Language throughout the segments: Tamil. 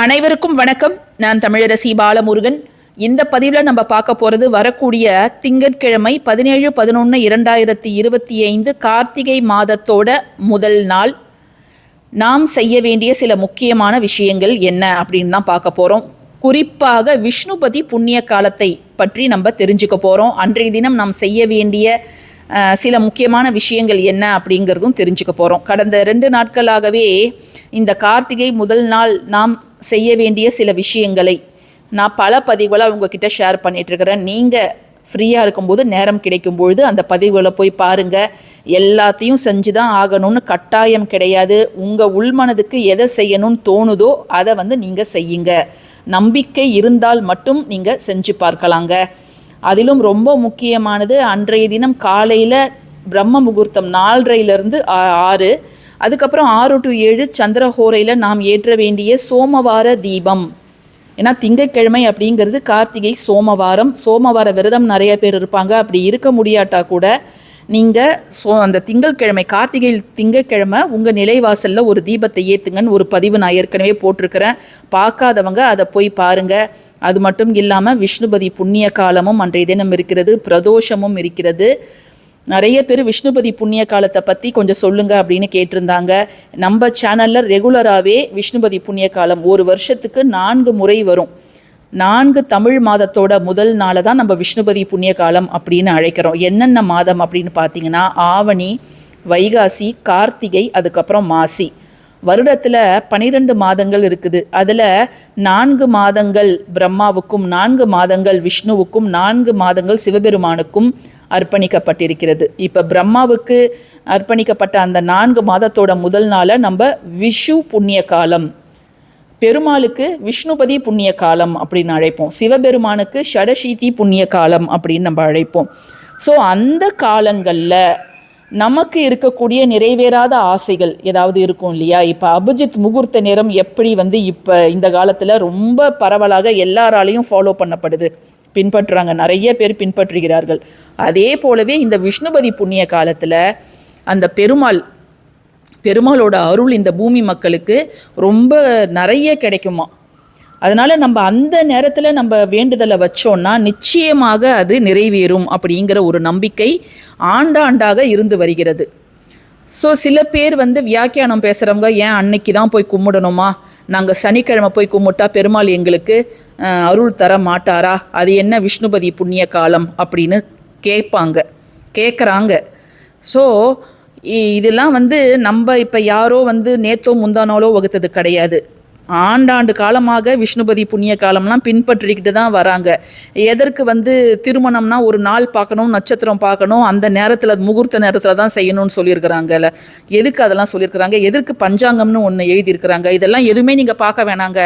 அனைவருக்கும் வணக்கம். நான் தமிழரசி பாலமுருகன். இந்த பதிவில் நம்ம பார்க்க போகிறது வரக்கூடிய திங்கட்கிழமை பதினேழு பதினொன்று இரண்டாயிரத்தி இருபத்தி ஐந்து கார்த்திகை மாதத்தோட முதல் நாள். நாம் செய்ய வேண்டிய சில முக்கியமான விஷயங்கள் என்ன அப்படின்னு தான் பார்க்க போகிறோம் குறிப்பாக விஷ்ணுபதி புண்ணிய காலத்தை பற்றி நம்ம தெரிஞ்சுக்க போகிறோம் அன்றைய தினம் நாம் செய்ய வேண்டிய சில முக்கியமான விஷயங்கள் என்ன அப்படிங்கிறதும் தெரிஞ்சுக்க போகிறோம் கடந்த ரெண்டு நாட்களாகவே இந்த கார்த்திகை முதல் நாள் நாம் செய்ய வேண்டிய சில விஷயங்களை நான் பல பதிவுகளை உங்ககிட்ட ஷேர் பண்ணிட்டுருக்கிறேன். நீங்கள் ஃப்ரீயாக இருக்கும்போது நேரம் கிடைக்கும் பொழுது அந்த பதிவுகளை போய் பாருங்கள் எல்லாத்தையும் செஞ்சு தான் ஆகணும்னு கட்டாயம் கிடையாது. உங்கள் உள்மனதுக்கு எதை செய்யணும்னு தோணுதோ அதை வந்து நீங்கள் செய்யுங்க. நம்பிக்கை இருந்தால் மட்டும் நீங்கள் செஞ்சு பார்க்கலாங்க. அதிலும் ரொம்ப முக்கியமானது அன்றைய தினம் காலையில் பிரம்ம முகூர்த்தம் நாலரையிலேருந்து ஆறு அதுக்கப்புறம் ஆறு டு ஏழு சந்திரஹோரையில் நாம் ஏற்ற வேண்டிய சோமவார தீபம். ஏன்னா திங்கக்கிழமை அப்படிங்கிறது கார்த்திகை சோமவாரம். சோமவார விரதம் நிறைய பேர் இருப்பாங்க. அப்படி இருக்க முடியாட்டா கூட நீங்கள் சோ அந்த திங்கட்கிழமை கார்த்திகை திங்கட்கிழமை உங்கள் நிலைவாசலில் ஒரு தீபத்தை ஏற்றுங்கன்னு ஒரு பதிவு நான் ஏற்கனவே போட்டிருக்கிறேன். பார்க்காதவங்க அதை போய் பாருங்கள் அது மட்டும் இல்லாமல் விஷ்ணுபதி புண்ணிய காலமும் அன்றைய தினம் இருக்கிறது பிரதோஷமும் இருக்கிறது. நிறைய பேர் விஷ்ணுபதி புண்ணிய காலத்தை பற்றி கொஞ்சம் சொல்லுங்க அப்படின்னு கேட்டிருந்தாங்க. நம்ம சேனலில் ரெகுலராகவே விஷ்ணுபதி புண்ணிய காலம் ஒரு வருஷத்துக்கு நான்கு முறை வரும். நான்கு தமிழ் மாதத்தோட முதல் நாளை தான் நம்ம விஷ்ணுபதி புண்ணிய காலம் அப்படின்னு அழைக்கிறோம். என்னென்ன மாதம் அப்படின்னு பார்த்தீங்கன்னா ஆவணி வைகாசி கார்த்திகை அதுக்கப்புறம் மாசி. வருடத்தில் பனிரெண்டு மாதங்கள் இருக்குது. அதில் நான்கு மாதங்கள் பிரம்மாவுக்கும் நான்கு மாதங்கள் விஷ்ணுவுக்கும் நான்கு மாதங்கள் சிவபெருமானுக்கும் அர்ப்பணிக்கப்பட்டிருக்கிறது. இப்போ பிரம்மாவுக்கு அர்ப்பணிக்கப்பட்ட அந்த நான்கு மாதத்தோட முதல் நாளை நம்ம விஷு புண்ணிய காலம். பெருமாளுக்கு விஷ்ணுபதி புண்ணிய காலம் அப்படின்னு அழைப்போம். சிவபெருமானுக்கு ஷடசீதி புண்ணிய காலம் அப்படின்னு நம்ம அழைப்போம். ஸோ அந்த காலங்களில் நமக்கு இருக்கக்கூடிய நிறைவேறாத ஆசைகள் ஏதாவது இருக்கும் இல்லையா? இப்போ அபிஜித் முகூர்த்த நேரம் எப்படி வந்து இப்போ இந்த காலத்தில் ரொம்ப பரவலாக எல்லாராலையும் ஃபாலோ பண்ணப்படுது. பின்பற்றுறாங்க. நிறைய பேர் பின்பற்றுகிறார்கள். அதே போலவே இந்த விஷ்ணுபதி புண்ணிய காலத்தில் அந்த பெருமாள் பெருமாளோட அருள் இந்த பூமி மக்களுக்கு ரொம்ப நிறைய கிடைக்குமா அதனால நம்ம அந்த நேரத்தில் நம்ம வேண்டுதலை வச்சோம்னா நிச்சயமாக அது நிறைவேறும் அப்படிங்கிற ஒரு நம்பிக்கை ஆண்டாண்டாக இருந்து வருகிறது. ஸோ சில பேர் வந்து வியாக்கியானம் பேசுகிறவங்க ஏன் அன்னைக்கு தான் போய் கும்பிடணுமா? நாங்கள் சனிக்கிழமை போய் கும்பிட்டா பெருமாள் எங்களுக்கு அருள் தர மாட்டாரா? அது என்ன விஷ்ணுபதி புண்ணிய காலம்? அப்படின்னு கேட்பாங்க. கேட்குறாங்க ஸோ இதெல்லாம் வந்து நம்ம இப்போ யாரோ வந்து நேத்தோ முந்தானாலோ வகுத்தது கிடையாது. ஆண்டாண்டு காலமாக விஷ்ணுபதி புண்ணிய காலம்லாம் பின்பற்றிக்கிட்டு தான் வராங்க. எதற்கு வந்து திருமணம்னா ஒரு நாள் பார்க்கணும் நட்சத்திரம் பார்க்கணும் அந்த நேரத்தில் முகூர்த்த நேரத்தில் தான் செய்யணும்னு சொல்லியிருக்கிறாங்கல்ல. எதுக்கு அதெல்லாம் சொல்லியிருக்கிறாங்க? எதற்கு பஞ்சாங்கம்னு ஒன்று எழுதியிருக்கிறாங்க? இதெல்லாம் எதுவுமே நீங்கள் பார்க்க வேணாங்க.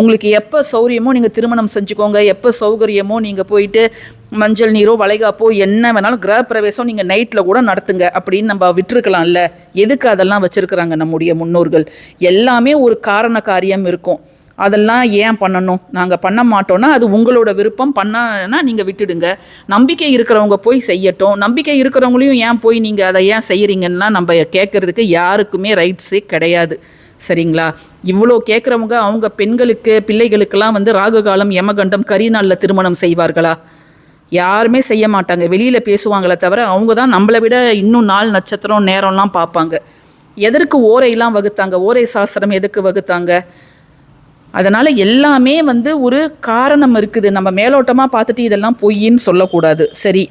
உங்களுக்கு எப்போ சௌரியமோ நீங்கள் திருமணம் செஞ்சுக்கோங்க. எப்போ சௌகரியமோ நீங்கள் போயிட்டு மஞ்சள் நீரோ வளைகாப்போ என்ன வேணாலும் கிரக பிரவேசம் நீங்கள் நைட்டில் கூட நடத்துங்க அப்படின்னு நம்ம விட்டுருக்கலாம்ல. எதுக்கு அதெல்லாம் வச்சுருக்குறாங்க நம்முடைய முன்னோர்கள்? எல்லாமே ஒரு காரண காரியம் இருக்கும். அதெல்லாம் ஏன் பண்ணணும்? நாங்கள் பண்ண மாட்டோம்னா அது உங்களோட விருப்பம். பண்ணனா நீங்கள் விட்டுடுங்க. நம்பிக்கை இருக்கிறவங்க போய் செய்யட்டும். நம்பிக்கை இருக்கிறவங்களையும் ஏன் போய் நீங்கள் அதை ஏன் செய்கிறீங்கன்னா நம்ம கேட்குறதுக்கு யாருக்குமே ரைட்ஸே கிடையாது. சரிங்களா? இவ்வளோ கேட்குறவங்க அவங்க பெண்களுக்கு பிள்ளைகளுக்கெல்லாம் வந்து ராகு காலம் யமகண்டம் கரிநாளில் திருமணம் செய்வார்களா? யாருமே செய்ய மாட்டாங்க. வெளியில் பேசுவாங்களே தவிர அவங்க தான் நம்மளை விட இன்னும் நாள் நட்சத்திரம் நேரம்லாம் பார்ப்பாங்க. எதற்கு ஓரையெல்லாம் வகுத்தாங்க? ஓரை சாஸ்திரம் எதுக்கு வகுத்தாங்க? அதனால் எல்லாமே வந்து ஒரு காரணம் இருக்குது. நம்ம மேலோட்டமாக பார்த்துட்டு இதெல்லாம் பொய்ன்னு சொல்லக்கூடாது. சரி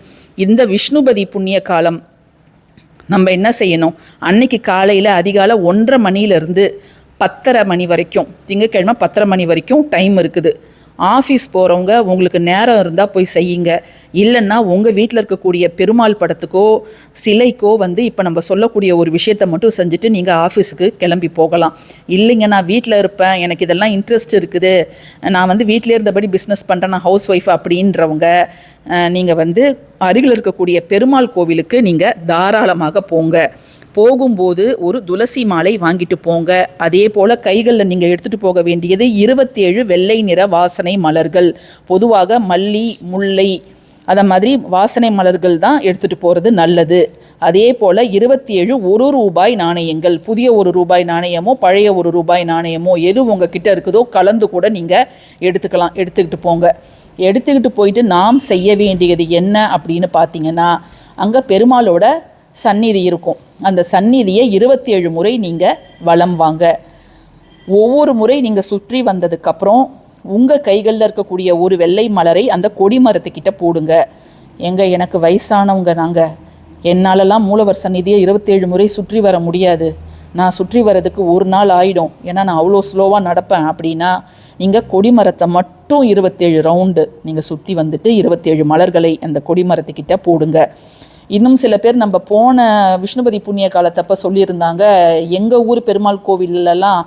இந்த விஷ்ணுபதி புண்ணிய காலம் நம்ம என்ன செய்யணும்? அன்னைக்கு காலையில் அதிகாலை ஒன்றரை மணிலேருந்து பத்தரை மணி வரைக்கும் திங்கக்கிழமை பத்தரை மணி வரைக்கும் டைம் இருக்குது. ஆஃபீஸ் போகிறவங்க உங்களுக்கு நேரம் இருந்தால் போய் செய்யுங்க. இல்லைன்னா உங்கள் வீட்டில் இருக்கக்கூடிய பெருமாள் படத்துக்கோ சிலைக்கோ வந்து இப்போ நம்ம சொல்லக்கூடிய ஒரு விஷயத்தை மட்டும் செஞ்சுட்டு நீங்கள் ஆஃபீஸுக்கு கிளம்பி போகலாம். இல்லைங்க நான் வீட்டில் இருப்பேன். எனக்கு இதெல்லாம் இன்ட்ரெஸ்ட் இருக்குது. நான் வந்து வீட்டிலே இருந்தபடி பிஸ்னஸ் பண்ணுறேன் நான் ஹவுஸ் ஒய்ஃப் அப்படின்றவங்க நீங்கள் வந்து அருகில் இருக்கக்கூடிய பெருமாள் கோவிலுக்கு நீங்கள் தாராளமாக போங்க. போகும்போது ஒரு துளசி மாலை வாங்கிட்டு போங்க. அதே போல் கைகளில் நீங்கள் எடுத்துகிட்டு போக வேண்டியது இருபத்தேழு வெள்ளை நிற வாசனை மலர்கள். பொதுவாக மல்லி முல்லை அதை மாதிரி வாசனை மலர்கள் தான் எடுத்துகிட்டு போகிறது நல்லது. அதே போல் இருபத்தி ஏழு ஒரு ரூபாய் நாணயங்கள். புதிய ஒரு ரூபாய் நாணயமோ பழைய ஒரு ரூபாய் நாணயமோ எது உங்கள் கிட்டே இருக்குதோ கலந்து கூட நீங்கள் எடுத்துக்கலாம் எடுத்துக்கிட்டு போங்க. எடுத்துக்கிட்டு போயிட்டு நாம் செய்ய வேண்டியது என்ன அப்படின்னு பார்த்தீங்கன்னா அங்கே பெருமாளோட சந்நிதி இருக்கும். அந்த சந்நிதியை இருபத்தி ஏழு முறை நீங்கள் வளம் வாங்க. ஒவ்வொரு முறை நீங்கள் சுற்றி வந்ததுக்கப்புறம் உங்கள் கைகளில் இருக்கக்கூடிய ஒரு வெள்ளை மலரை அந்த கொடி மரத்துக்கிட்ட போடுங்க. எங்க எனக்கு வயசானவங்க நாங்கள் என்னாலலாம் மூலவர் சந்நிதியை இருபத்தேழு முறை சுற்றி வர முடியாது. நான் சுற்றி வரதுக்கு ஒரு நாள் ஆகிடும் ஏன்னா நான் அவ்வளோ ஸ்லோவாக நடப்பேன் அப்படின்னா நீங்கள் கொடிமரத்தை மட்டும் இருபத்தேழு ரவுண்டு நீங்கள் சுற்றி வந்துட்டு இருபத்தேழு மலர்களை அந்த கொடிமரத்துக்கிட்ட போடுங்க. இன்னும் சில பேர் நம்ம போன விஷ்ணுபதி புண்ணிய காலத்தப்ப சொல்லியிருந்தாங்க எங்கள் ஊர் பெருமாள் கோவில்லலாம்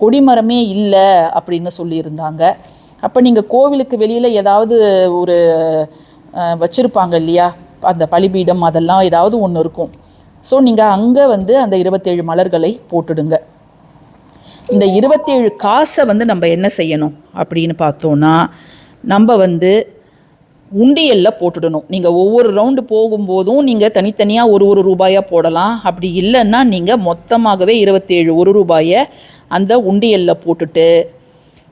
கொடிமரமே இல்லை அப்படின்னு சொல்லியிருந்தாங்க. அப்போ நீங்கள் கோவிலுக்கு வெளியில் ஏதாவது ஒரு வச்சுருப்பாங்க இல்லையா? அந்த பலிபீடம் அதெல்லாம் ஏதாவது ஒன்று இருக்கும். ஸோ நீங்கள் அங்கே வந்து அந்த இருபத்தேழு மலர்களை போட்டுடுங்க. இந்த இருபத்தேழு காசை வந்து நம்ம என்ன செய்யணும் அப்படின்னு பார்த்தோன்னா நம்ம வந்து உண்டியலில் போட்டுடணும். நீங்கள் ஒவ்வொரு ரவுண்டு போகும்போதும் நீங்கள் தனித்தனியாக ஒரு ஒரு ரூபாயாக போடலாம். அப்படி இல்லைன்னா நீங்கள் மொத்தமாகவே இருபத்தேழு ஒரு ரூபாயை அந்த உண்டியலில் போட்டுட்டு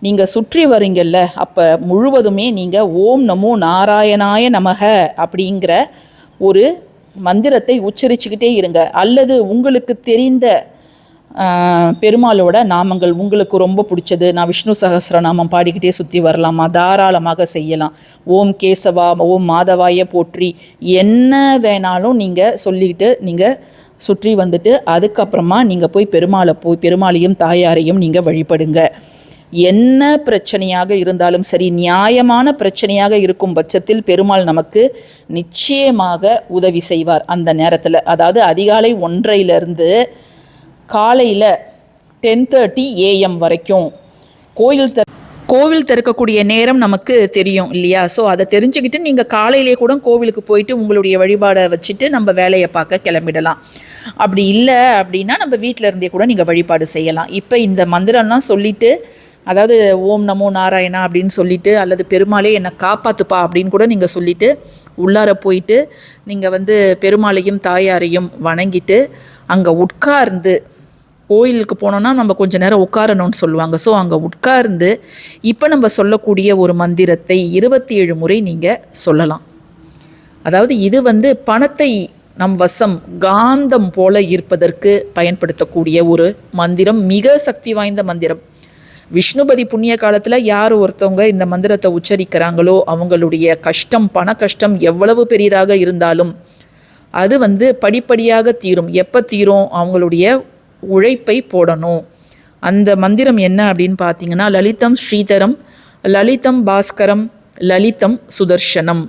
நீங்கள் சுற்றி வரீங்கல்ல அப்போ முழுவதுமே நீங்கள் ஓம் நமோ நாராயணாய நமக அப்படிங்கிற ஒரு மந்திரத்தை உச்சரிச்சுக்கிட்டே இருங்க. அல்லது உங்களுக்கு தெரிந்த பெருமாளோட நாமங்கள் உங்களுக்கு ரொம்ப பிடிச்சது. நான் விஷ்ணு சகஸ்ரநாமம் பாடிக்கிட்டே சுற்றி வரலாமா? தாராளமாக செய்யலாம். ஓம் கேசவா ஓம் மாதவாய போற்றி. என்ன வேணாலும் நீங்கள் சொல்லிக்கிட்டு நீங்கள் சுற்றி வந்துட்டு அதுக்கப்புறமா நீங்கள் போய் பெருமாளை போய் பெருமாளையும் தாயாரையும் நீங்கள் வழிபடுங்க. என்ன பிரச்சனையாக இருந்தாலும் சரி நியாயமான பிரச்சனையாக இருக்கும் பட்சத்தில் பெருமாள் நமக்கு நிச்சயமாக உதவி செய்வார் அந்த நேரத்தில். அதாவது அதிகாலை ஒன்றையிலிருந்து காலையில் டென் தேர்ட்டி ஏஎம் வரைக்கும் கோயில் த கோவில் திறக்கக்கூடிய நேரம் நமக்கு தெரியும் இல்லையா? ஸோ அதை தெரிஞ்சுக்கிட்டு நீங்கள் காலையிலே கூட கோவிலுக்கு போயிட்டு உங்களுடைய வழிபாடை வச்சுட்டு நம்ம வேலையை பார்க்க கிளம்பிடலாம். அப்படி இல்லை அப்படின்னா நம்ம வீட்டில் இருந்தே கூட நீங்கள் வழிபாடு செய்யலாம். இப்போ இந்த மந்திரம்லாம் சொல்லிவிட்டு அதாவது ஓம் நமோ நாராயணா அப்படின்னு சொல்லிட்டு அல்லது பெருமாளே என்னை காப்பாற்றுப்பா அப்படின்னு கூட நீங்கள் சொல்லிட்டு உள்ளார போயிட்டு நீங்கள் வந்து பெருமாளையும் தாயாரையும் வணங்கிட்டு அங்கே உட்கார்ந்து கோயிலுக்கு போனோன்னா நம்ம கொஞ்ச நேரம் உட்காரணும்னு சொல்லுவாங்க. ஸோ அங்கே உட்கார்ந்து இப்போ நம்ம சொல்லக்கூடிய ஒரு மந்திரத்தை இருபத்தி ஏழு முறை நீங்கள் சொல்லலாம். அதாவது இது வந்து பணத்தை நம் வசம் காந்தம் போல ஈர்ப்பதற்கு பயன்படுத்தக்கூடிய ஒரு மந்திரம் மிக சக்தி வாய்ந்த மந்திரம். விஷ்ணுபதி புண்ணிய காலத்தில் யார் ஒருத்தவங்க இந்த மந்திரத்தை உச்சரிக்கிறாங்களோ அவங்களுடைய கஷ்டம் பண கஷ்டம் எவ்வளவு பெரிதாக இருந்தாலும் அது வந்து படிப்படியாக தீரும். எப்போ தீரும்? அவங்களுடைய உழைப்பை போடணும். அந்த மந்திரம் என்ன அப்படின்னு பார்த்தீங்கன்னா லலிதம் ஸ்ரீதரம் லலிதம் பாஸ்கரம் லலிதம் சுதர்ஷனம்.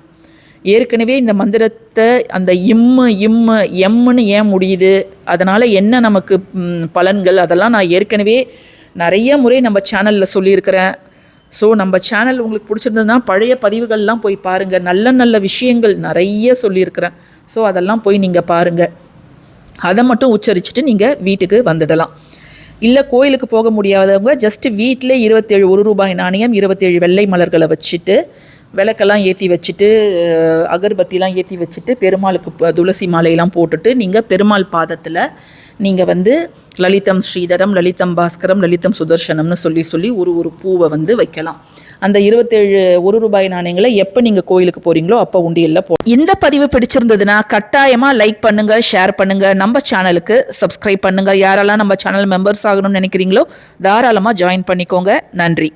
ஏற்கனவே இந்த மந்திரத்தை அந்த இம்மு இம்மு எம்முன்னு ஏன் முடியுது? அதனால் என்ன நமக்கு பலன்கள்? அதெல்லாம் நான் ஏற்கனவே நிறைய முறை நம்ம சேனலில் சொல்லியிருக்கிறேன். ஸோ நம்ம சேனல் உங்களுக்கு பிடிச்சிருந்ததுன்னா பழைய பதிவுகள்லாம் போய் பாருங்கள் நல்ல நல்ல விஷயங்கள் நிறைய சொல்லியிருக்கிறேன். ஸோ அதெல்லாம் போய் நீங்கள் பாருங்கள் அதை மட்டும் உச்சரிச்சுட்டு நீங்கள் வீட்டுக்கு வந்துடலாம். இல்லை கோயிலுக்கு போக முடியாதவங்க ஜஸ்ட் வீட்டிலே இருபத்தேழு ஒரு ரூபாய் நாணயம் இருபத்தேழு வெள்ளை மலர்களை வச்சுட்டு விளக்கெல்லாம் ஏற்றி வச்சுட்டு அகர்பத்திலாம் ஏற்றி வச்சுட்டு பெருமாளுக்கு துளசி மாலையெல்லாம் போட்டுட்டு நீங்கள் பெருமாள் பாதத்தில் நீங்கள் வந்து லலிதம் ஸ்ரீதரம் லலிதம் பாஸ்கரம் லலிதம் சுதர்சனம்னு சொல்லி சொல்லி ஒரு ஒரு பூவை வந்து வைக்கலாம். அந்த இருபத்தேழு ஒரு ரூபாய் நாணயங்களை எப்போ நீங்கள் கோயிலுக்கு போகிறீங்களோ அப்போ உண்டியலில் போ இந்த பதிவு பிடிச்சிருந்ததுன்னா கட்டாயமாக லைக் பண்ணுங்க ஷேர் பண்ணுங்க. நம்ம சேனலுக்கு சப்ஸ்கிரைப் பண்ணுங்க. யாரெல்லாம் நம்ம சேனல் மெம்பர்ஸ் ஆகணும்னு நினைக்கிறீங்களோ தாராளமாக ஜாயின் பண்ணிக்கோங்க. நன்றி.